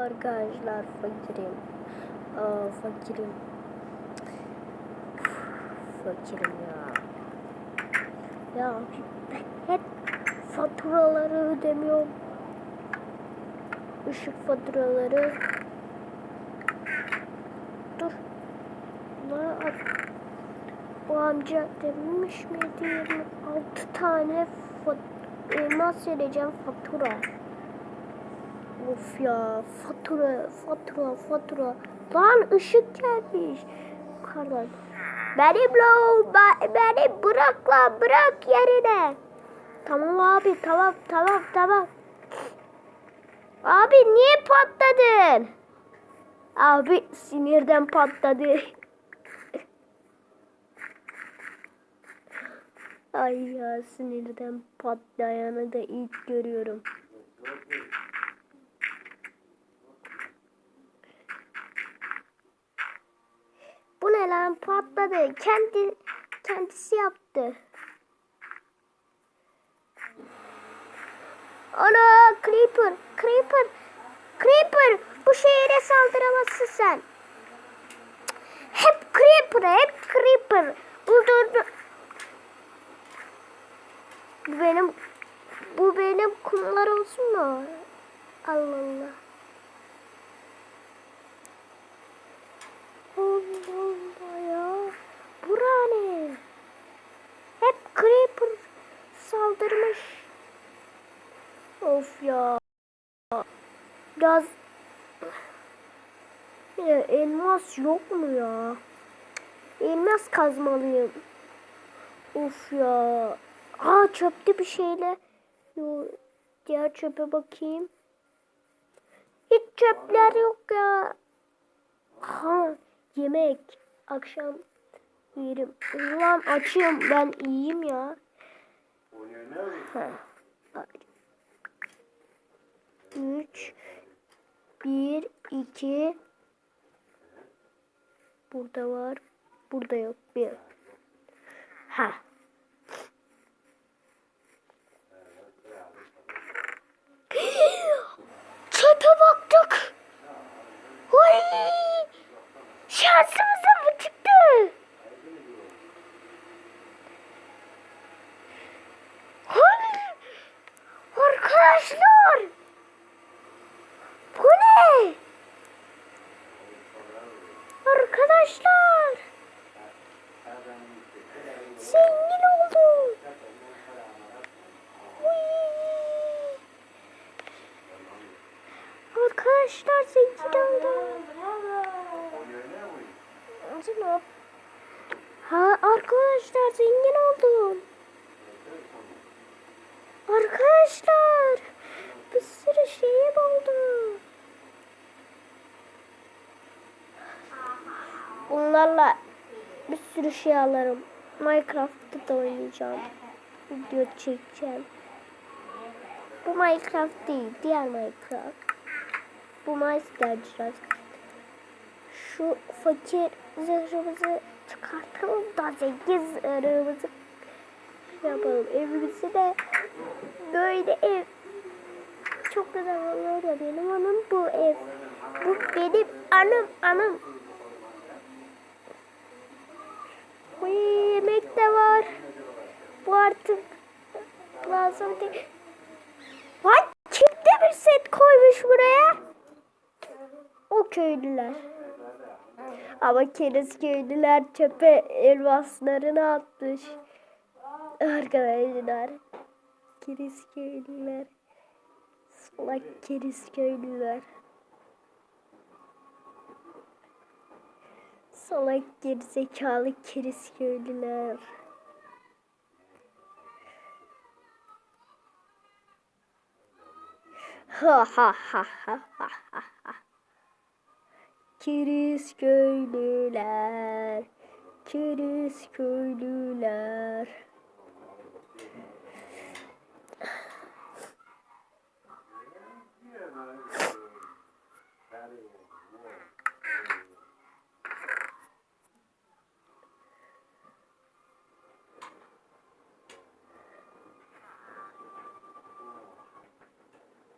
Arkadaşlar fakirim. Aa, fakirim. Fakirim ya. Ya hep faturaları ödemiyorum. Işık faturaları. Dur. Bunları at- Bu amca demiş miydi 26 tane fat elmas vereceğim fatura. Of ya fatura fatura fatura. Lan ışık gelmiş. Yukarıdan. Beni blow be- beni bırak lan bırak yerine. Tamam abi tamam tamam tamam. Abi niye patladın? Abi sinirden patladı. Ay ya sinirden patlayanı da ilk görüyorum. Bu ne lan patladı. Kendi kendisi yaptı. Ana Creeper, Creeper, Creeper. Bu şehire saldıramazsın sen. Hep Creeper, hep Creeper. Dur dur dur. Bu benim bu benim kumlar olsun mu? Allah Allah. Allah Allah ya. Bura ne? Hep Creeper saldırmış. Of ya. Biraz ya, elmas yok mu ya? Elmas kazmalıyım. Of ya. Aa çöpte bir şeyle. Yo, diğer çöpe bakayım. Hiç çöpler yok ya. Ha yemek. Akşam yerim. Ulan açıyorum ben iyiyim ya. Ha. 1, 2. Burada var. Burada yok. Bir. Ha. Çöpe baktık. Oy! Şansım Arkadaşlar zengin oldum. Acaba Ha arkadaşlar zengin oldum. Arkadaşlar bir sürü şeyim oldu. Bunlarla bir sürü şey alırım. Minecraft'ta da oynayacağım. Video çekeceğim. Bu Minecraft değil, diğer Minecraft. Bu Minecraft şu fakir zırhımızı çıkartalım da zengin zırhımızı yapalım. Evimizi de böyle ev çok güzel oluyor ya benim anım bu ev. Bu benim anım anım. Bu yemek de var. Bu artık lazım değil. Lan kim de bir set koymuş buraya? O köylüler. Ama keriz köylüler çöpe elmaslarını atmış. Arkadaşlar. Keriz köylüler. Salak keriz köylüler. Salak gerizekalı keriz köylüler. Ha ha ha ha ha ha ha. Kiriz köylüler, kiriz köylüler.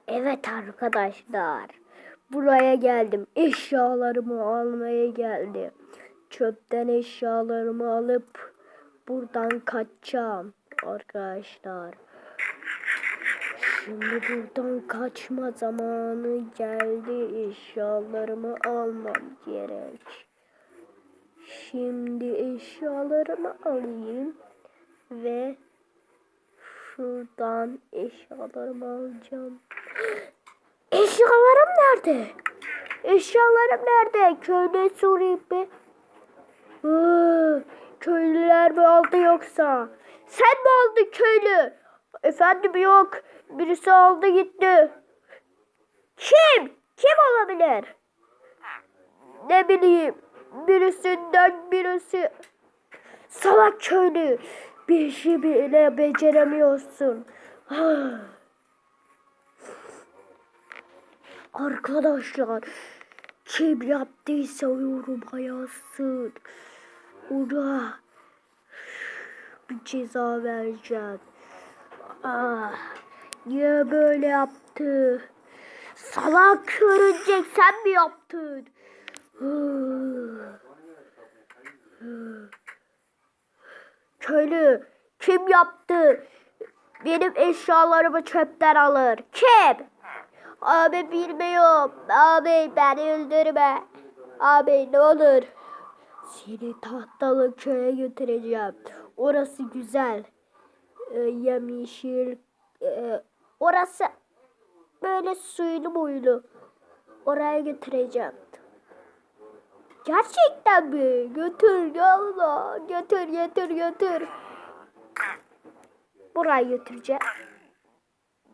Evet arkadaşlar. Buraya geldim. Eşyalarımı almaya geldim. Çöpten eşyalarımı alıp buradan kaçacağım arkadaşlar. Şimdi buradan kaçma zamanı geldi. Eşyalarımı almam gerek. Şimdi eşyalarımı alayım ve şuradan eşyalarımı alacağım. Eşyalarım nerede? Eşyalarım nerede? Köyde sorayım bir. Hı, köylüler mi aldı yoksa? Sen mi aldın köylü? Efendim yok. Birisi aldı gitti. Kim? Kim olabilir? Ne bileyim. Birisinden birisi. Salak köylü. Bir işi bile beceremiyorsun. Arkadaşlar kim yaptıysa yoruma yazsın. Ona bir ceza vereceğim. Ah, niye böyle yaptı? Salak örümcek sen mi yaptın? Köylü kim yaptı? Benim eşyalarımı çöpten alır. Kim? Abi bilmiyorum. Abi beni öldürme. Abi ne olur. Seni tahtalı köye götüreceğim. Orası güzel. Ee, yemyeşil. Ee, orası böyle suylu buylu. Oraya götüreceğim. Gerçekten mi? Götür yavla. Götür götür götür. Buraya götüreceğim.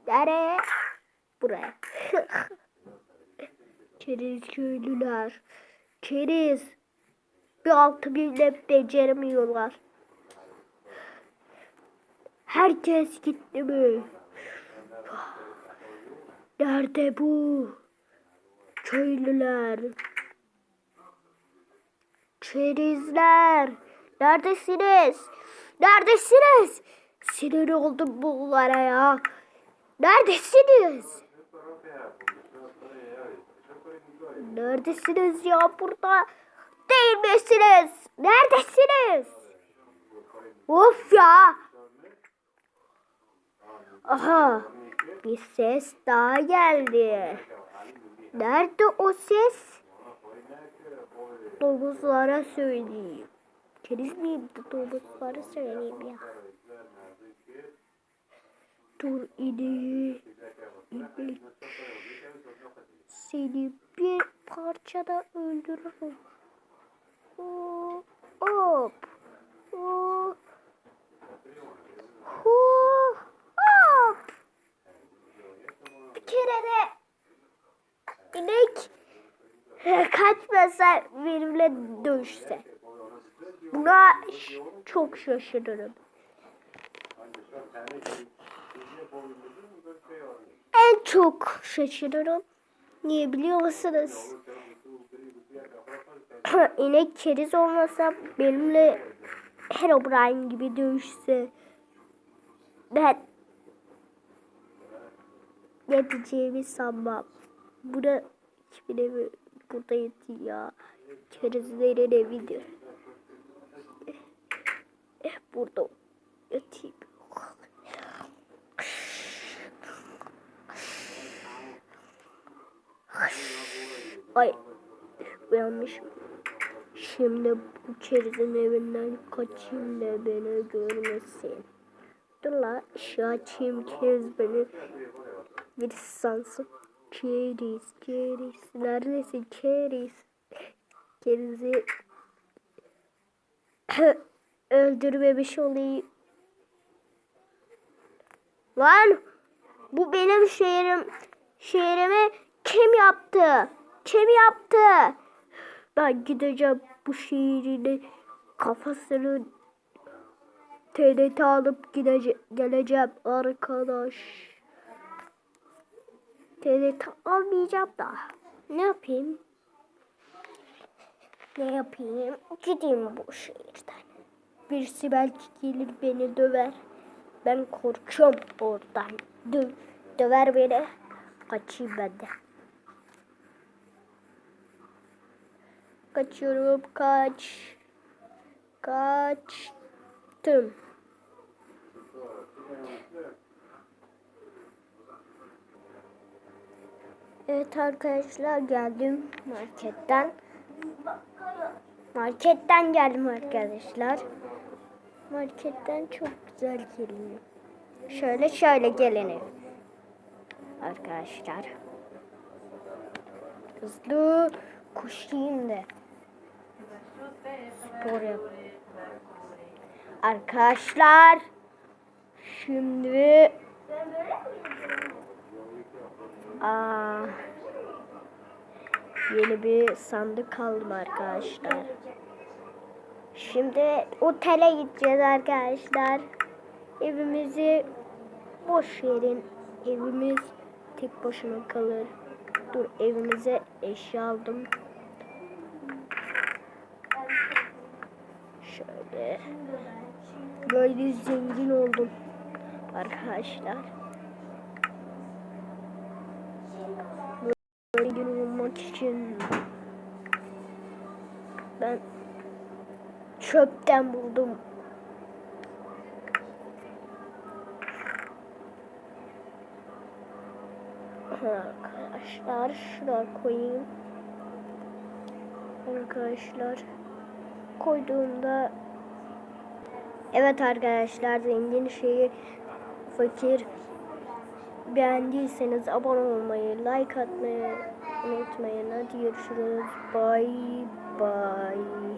Nereye? Buraya. Keriz köylüler. Keriz. Bir altı bile beceremiyorlar. Herkes gitti mi? Nerede bu? Köylüler. Kerizler. Neredesiniz? Neredesiniz? Sinir oldum bunlara ya. Neredesiniz? Neredesiniz ya burada? Değil misiniz? Neredesiniz? Of ya. Aha. Bir ses daha geldi. Nerede o ses? Domuzlara söyleyeyim. Keriz miyim de domuzlara söyleyeyim ya. Dur ineği. Seni bir parçada öldürürüm. Hop. Hop. Hop. Hop. Bir kere de inek kaçmasa benimle dövüşse. Buna çok şaşırırım. Çok şaşırırım. Niye biliyor musunuz? İnek keriz olmasa benimle Herobrine gibi dövüşse ben ne diyeceğimi sanmam. Buna kimin evi burada yetiyor ya. Kerizlerin evidir. Eh, burada yatayım. Ay uyanmışım. Şimdi bu kerizin evinden kaçayım da beni görmesin. Dur la ışığı açayım keriz beni bir sansın. Keriz, keriz. Neredesin keriz? Kerizi öldürmemiş olayım. Lan bu benim şehrim. Şehrimi kim yaptı? Kim yaptı? Ben gideceğim bu şehrini kafasını TNT alıp gidece geleceğim arkadaş. TNT almayacağım da. Ne yapayım? Ne yapayım? Gideyim bu şehirden. Birisi belki gelir beni döver. Ben korkuyorum oradan. Dö döver beni. Kaçayım ben de. Kaçıyorum. Kaç. Kaçtım. Evet arkadaşlar geldim marketten. Marketten geldim arkadaşlar. Marketten çok güzel geliyor. Şöyle şöyle geleni. Arkadaşlar. Hızlı koşayım da. Spor yap. Arkadaşlar. Şimdi Aa, yeni bir sandık aldım arkadaşlar. Şimdi otele gideceğiz arkadaşlar. Evimizi boş verin. Evimiz tek başına kalır. Dur evimize eşya aldım. Şöyle. Böyle zengin oldum. Arkadaşlar. Zengin olmak için ben çöpten buldum. Arkadaşlar şuraya koyayım. Arkadaşlar koyduğumda Evet arkadaşlar zengin şeyi fakir beğendiyseniz abone olmayı, like atmayı unutmayın. Hadi görüşürüz. Bye bye.